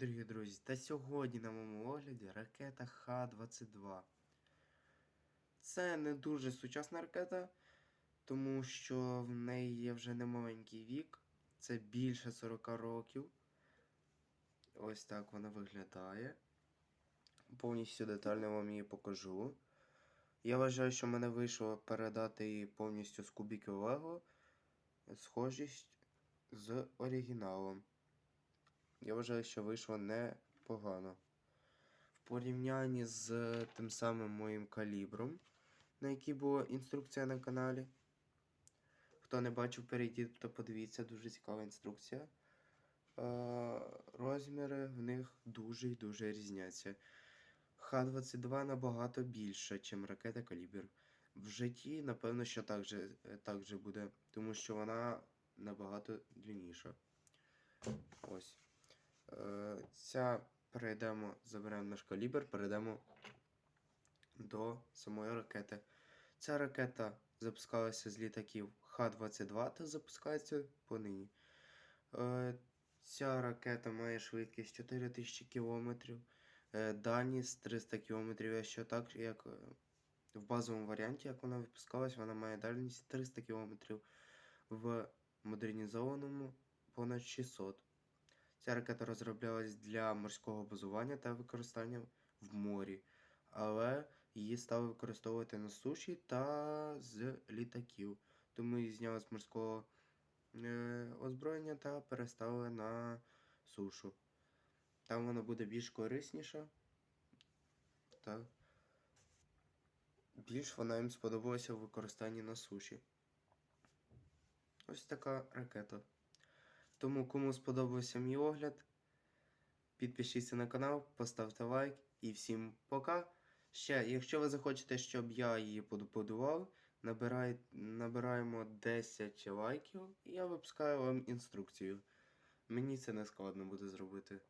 дорогі друзі! Та сьогодні на моєму огляді ракета Х-22. Це не дуже сучасна ракета, тому що в неї є вже немаленький вік. Це більше 40 років. Ось так вона виглядає. Повністю детально вам її покажу. Я вважаю, що мене вийшло передати її повністю з кубіків Лего. Схожість з оригіналом. Я вважаю, що вийшло непогано. В порівнянні з тим самим моїм калібром, на який була інструкція на каналі. Хто не бачив, перейдіть, то подивіться, дуже цікава інструкція. Розміри в них дуже і дуже різняться. Х-22 набагато більше, ніж ракета калібр. В житті, напевно, що так же, так же буде, тому що вона набагато длинніша. Ось. Ця перейдемо, заберемо наш калібр, перейдемо до самої ракети. Ця ракета запускалася з літаків Х-22 та запускається понині. Е, Ця ракета має швидкість 4000 км, е, дальність 300 км, якщо так, як е, в базовому варіанті, як вона випускалась, вона має дальність 300 км, в модернізованому понад 600 Ця ракета розроблялась для морського базування та використання в морі, але її стали використовувати на суші та з літаків. Тому її зняли з морського е, озброєння та переставили на сушу. Там вона буде більш корисніша. Та більш вона їм сподобалася в використанні на суші. Ось така ракета. Тому кому сподобався мій огляд, підпишіться на канал, поставте лайк і всім пока. Ще, якщо ви захочете, щоб я її побудував, набирай, набираємо 10 лайків і я випускаю вам інструкцію. Мені це не складно буде зробити.